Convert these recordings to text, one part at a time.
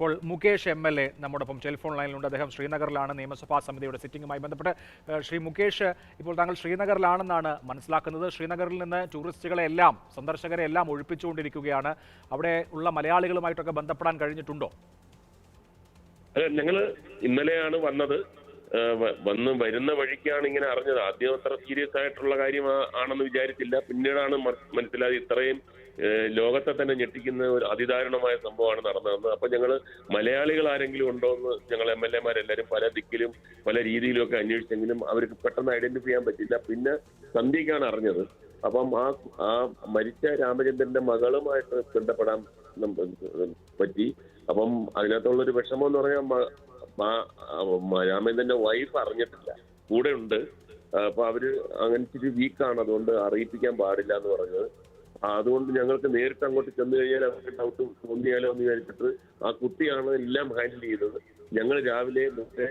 ഇപ്പോൾ Mukesh M L A നമ്മോടൊപ്പം telephone ലൈനിലുണ്ട്. അദ്ദേഹം ശ്രീനഗറിലാണ് നിയമസഭാ സമിതിയുടെ സിറ്റിംഗുമായി ബന്ധപ്പെട്ട് ശ്രീ മുകേഷ് ഇപ്പോൾ താങ്കൾ ശ്രീനഗറിലാണെന്നാണ് മനസ്സിലാക്കുന്നത്. ശ്രീനഗറിൽ നിന്ന് ടൂറിസ്റ്റുകളെ എല്ലാം സന്ദർശകരെ എല്ലാം ഒഴിപ്പിച്ചുകൊണ്ടിരിക്കുകയാണ്. അവിടെ ഉള്ള മലയാളികളുമായിട്ടൊക്കെ ബന്ധപ്പെടാൻ കഴിഞ്ഞിട്ടുണ്ടോ? ഞങ്ങൾ ഇന്നലെയാണ് വന്നത്. വന്ന് വരുന്ന വഴിക്കാണ് ഇങ്ങനെ അറിഞ്ഞത്. ആദ്യം അത്ര സീരിയസ് ആയിട്ടുള്ള കാര്യം ആണെന്ന് വിചാരിച്ചില്ല. പിന്നീടാണ് മനസ്സിലായത് ഇത്രയും ലോകത്തെ തന്നെ ഞെട്ടിക്കുന്ന ഒരു അതിദാരുണമായ സംഭവമാണ് നടന്നതെന്ന്. അപ്പൊ ഞങ്ങൾ മലയാളികൾ ആരെങ്കിലും ഉണ്ടോ എന്ന് ഞങ്ങൾ എം എൽ എമാരെല്ലാരും പല ദിക്കിലും പല രീതിയിലും ഒക്കെ അന്വേഷിച്ചെങ്കിലും അവർക്ക് പെട്ടെന്ന് ഐഡന്റിഫൈ ചെയ്യാൻ പറ്റില്ല. പിന്നെ സന്ധ്യക്കാണ് അറിഞ്ഞത്. അപ്പം ആ ആ മരിച്ച രാമചന്ദ്രന്റെ മകളുമായിട്ട് ബന്ധപ്പെടാൻ പറ്റി. അപ്പം അതിനകത്തുള്ള ഒരു വിഷമം എന്ന് പറഞ്ഞാൽ രാമേന്ദ്രന്റെ വൈഫ് അറിഞ്ഞിട്ടില്ല. കൂടെ ഉണ്ട്. അപ്പൊ അവർ അങ്ങനെ ഇച്ചിരി വീക്കാണ് അതുകൊണ്ട് അറിയിപ്പിക്കാൻ പാടില്ല എന്ന് പറഞ്ഞത്. അതുകൊണ്ട് ഞങ്ങൾക്ക് നേരിട്ട് അങ്ങോട്ട് ചെന്ന് കഴിഞ്ഞാൽ അവർക്ക് ഡൗട്ട് തോന്നിയാലോ എന്ന് വിചാരിച്ചിട്ട് ആ കുട്ടിയാണ് എല്ലാം ഹാൻഡിൽ ചെയ്തത്. ഞങ്ങൾ രാവിലെ മുന്നേ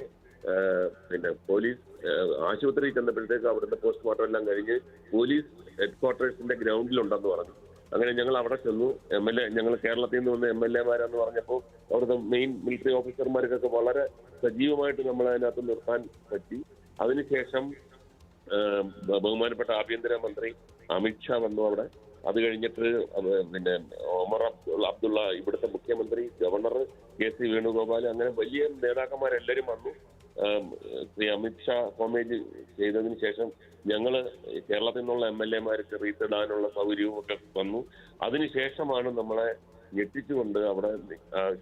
പിന്നെ പോലീസ് ആശുപത്രിയിൽ ചെന്നപ്പോഴത്തേക്ക് അവിടുത്തെ പോസ്റ്റ്മോർട്ടം എല്ലാം കഴിഞ്ഞ് പോലീസ് ഹെഡ് ക്വാർട്ടേഴ്സിന്റെ ഗ്രൗണ്ടിലുണ്ടെന്ന് പറഞ്ഞു. അങ്ങനെ ഞങ്ങൾ അവിടെ ചെന്നു. എം എൽ എ ഞങ്ങൾ കേരളത്തിൽ നിന്ന് വന്ന എം എൽ എമാരാന്ന് പറഞ്ഞപ്പോൾ അവിടുത്തെ മെയിൻ മിലിറ്ററി ഓഫീസർമാർക്കൊക്കെ വളരെ സജീവമായിട്ട് നമ്മൾ അതിനകത്ത് നിർത്താൻ പറ്റി. അതിനുശേഷം ബഹുമാനപ്പെട്ട ആഭ്യന്തരമന്ത്രി അമിത്ഷാ വന്നു അവിടെ. അത് കഴിഞ്ഞിട്ട് പിന്നെ ഒമർ അബ്ദുള്ള ഇവിടുത്തെ മുഖ്യമന്ത്രി ഗവർണർ കെ സി വേണുഗോപാൽ അങ്ങനെ വലിയ നേതാക്കന്മാരെല്ലാവരും വന്നു. ശ്രീ അമിത്ഷാ കോമേജ് ചെയ്തതിന് ശേഷം ഞങ്ങൾ കേരളത്തിൽ നിന്നുള്ള എം എൽ എമാർക്ക് റീത്തിടാനുള്ള സൗകര്യവും ഒക്കെ വന്നു. അതിനുശേഷമാണ് നമ്മളെ ഞെട്ടിച്ചുകൊണ്ട് അവിടെ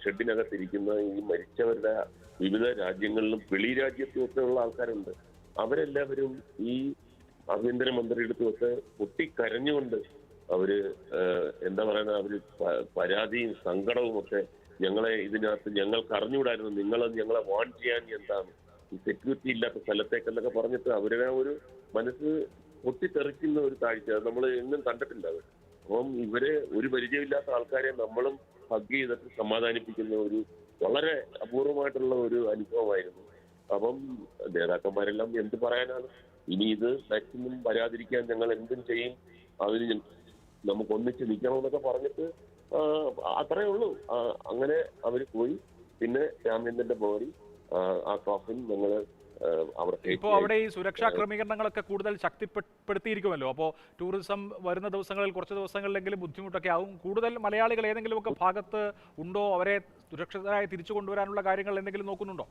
ഷെഡിനകത്തിരിക്കുന്ന ഈ മരിച്ചവരുടെ വിവിധ രാജ്യങ്ങളിലും വെളി രാജ്യത്തുമൊക്കെ ഉള്ള ആൾക്കാരുണ്ട്. അവരെല്ലാവരും ഈ ആഭ്യന്തരമന്ത്രിയുടെ അടുത്തുമൊക്കെ പൊട്ടിക്കരഞ്ഞുകൊണ്ട് അവർ എന്താ പറയുന്നത് അവർ പരാതിയും സങ്കടവും ഒക്കെ ഞങ്ങളെ ഇതിനകത്ത് ഞങ്ങൾക്ക് അറിഞ്ഞുകൂടായിരുന്നു നിങ്ങൾ ഞങ്ങളെ വാൺ ചെയ്യാൻ എന്താണ്? സെക്യൂരിറ്റി ഇല്ലാത്ത സ്ഥലത്തേക്കെന്നൊക്കെ പറഞ്ഞിട്ട് അവരുടെ ഒരു മനസ്സ് പൊട്ടിത്തെറിക്കുന്ന ഒരു കാഴ്ച നമ്മൾ എന്നും കണ്ടിട്ടില്ല. അത് അപ്പം ഇവരെ ഒരു പരിചയമില്ലാത്ത ആൾക്കാരെ നമ്മളും ഹഗ് ചെയ്തിട്ട് സമാധാനിപ്പിക്കുന്ന ഒരു വളരെ അപൂർവമായിട്ടുള്ള ഒരു അനുഭവമായിരുന്നു. അപ്പം നേതാക്കന്മാരെല്ലാം എന്ത് പറയാനാണ്? ഇനി ഇത് മാക്സിമം വരാതിരിക്കാൻ ഞങ്ങൾ എന്തും ചെയ്യും. അതിന് നമുക്ക് ഒന്നിച്ച് നിൽക്കണമെന്നൊക്കെ പറഞ്ഞിട്ട് അത്രയേ അത്രേ ഉള്ളൂ. അങ്ങനെ അവർ പോയി. പിന്നെ രാമേന്ദ്രന്റെ ബോഡി ആ കോഫിൻ ഞങ്ങൾ ഇപ്പോൾ അവിടെ ഈ സുരക്ഷാ ക്രമീകരണങ്ങളൊക്കെ കൂടുതൽ ശക്തിപ്പെടുത്തിയിരിക്കുമല്ലോ. അപ്പോൾ ടൂറിസം വരുന്ന ദിവസങ്ങളിൽ കുറച്ച് ദിവസങ്ങളിലെങ്കിലും ബുദ്ധിമുട്ടൊക്കെ ആവും. കൂടുതൽ മലയാളികൾ ഏതെങ്കിലുമൊക്കെ ഭാഗത്ത് ഉണ്ടോ? അവരെ സുരക്ഷിതരായി തിരിച്ചു കൊണ്ടുവരാനുള്ള കാര്യങ്ങൾ എന്തെങ്കിലും നോക്കുന്നുണ്ടോ?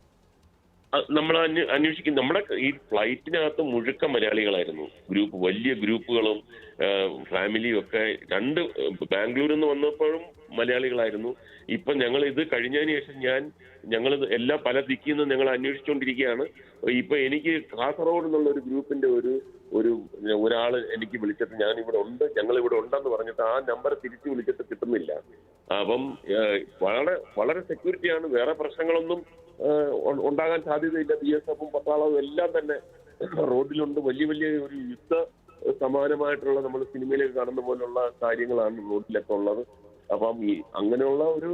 നമ്മൾ അന്വേഷിക്കും. നമ്മുടെ ഈ ഫ്ലൈറ്റിനകത്ത് മുഴുക്ക മലയാളികളായിരുന്നു. ഗ്രൂപ്പ് വലിയ ഗ്രൂപ്പുകളും ഫാമിലിയും ഒക്കെ രണ്ട് ബാംഗ്ലൂരിൽ നിന്ന് വന്നപ്പോഴും മലയാളികളായിരുന്നു. ഇപ്പൊ ഞങ്ങൾ ഇത് കഴിഞ്ഞതിന് ശേഷം ഞാൻ ഞങ്ങൾ എല്ലാ പല ദിക്കിൽ നിന്നും ഞങ്ങൾ അന്വേഷിച്ചുകൊണ്ടിരിക്കുകയാണ്. ഇപ്പൊ എനിക്ക് കാസർഗോഡ് എന്നുള്ള ഒരു ഗ്രൂപ്പിന്റെ ഒരു ഒരു ഒരാൾ എനിക്ക് വിളിച്ചിട്ട് ഞാൻ ഇവിടെ ഉണ്ട് ഞങ്ങൾ ഇവിടെ ഉണ്ടെന്ന് പറഞ്ഞിട്ട് ആ നമ്പർ തിരിച്ചു വിളിച്ചിട്ട് കിട്ടുന്നില്ല. അപ്പം വളരെ വളരെ സെക്യൂരിറ്റിയാണ് വേറെ പ്രശ്നങ്ങളൊന്നും ഉണ്ടാകാൻ സാധ്യതയില്ല. ബി എസ് എഫും പട്ടാളവും എല്ലാം തന്നെ റോഡിലുണ്ട്. വലിയ വലിയ ഒരു യുദ്ധ സമാനമായിട്ടുള്ള നമ്മൾ സിനിമയിലേക്ക് കാണുന്ന പോലുള്ള കാര്യങ്ങളാണ് റോഡിലൊക്കെ ഉള്ളത്. അപ്പം ഈ അങ്ങനെയുള്ള ഒരു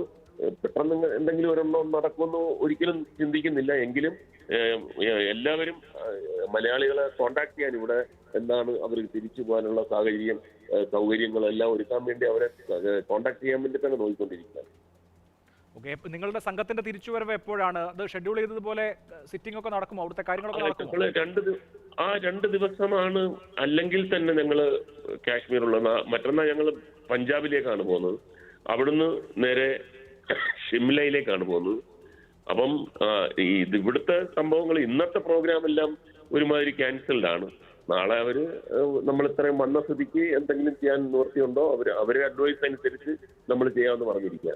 പെട്ടെന്ന് എന്തെങ്കിലും ഒരെണ്ണം നടക്കുമെന്ന് ഒരിക്കലും ചിന്തിക്കുന്നില്ല. എങ്കിലും എല്ലാവരും മലയാളികളെ കോണ്ടാക്ട് ചെയ്യാൻ ഇവിടെ എന്താണ് അവർക്ക് തിരിച്ചു പോകാനുള്ള സാഹചര്യം സൗകര്യങ്ങളെല്ലാം ഒരുക്കാൻ വേണ്ടി അവരെ കോണ്ടാക്ട് ചെയ്യാൻ വേണ്ടി തന്നെ നോക്കിക്കൊണ്ടിരിക്കുകയാണ്. ഓക്കെ നിങ്ങളുടെ സംഘത്തിന്റെ തിരിച്ചുവരവ് എപ്പോഴാണ്? അത് ഷെഡ്യൂൾ ചെയ്തതുപോലെ സിറ്റിംഗ് ഒക്കെ നടക്കുമോ? അവിടുത്തെ കാര്യങ്ങളൊക്കെ രണ്ട് ആ രണ്ട് ദിവസമാണ് അല്ലെങ്കിൽ തന്നെ ഞങ്ങൾ കാശ്മീരുള്ള മറ്റന്നാൾ ഞങ്ങൾ പഞ്ചാബിലേക്കാണ് പോകുന്നത്. അവിടുന്ന് നേരെ ഷിംലയിലേക്കാണ് പോകുന്നത്. അപ്പം ഇത് ഇവിടുത്തെ സംഭവങ്ങൾ ഇന്നത്തെ പ്രോഗ്രാം എല്ലാം ഒരുമാതിരി ക്യാൻസൽഡ് ആണ്. നാളെ അവർ നമ്മൾ ഇത്രയും വന്ന സ്ഥിതിക്ക് എന്തെങ്കിലും ചെയ്യാൻ നിവൃത്തിയുണ്ടോ? അവർ അവരെ അഡ്വൈസ് അനുസരിച്ച് നമ്മൾ ചെയ്യാമെന്ന് പറഞ്ഞിരിക്കുക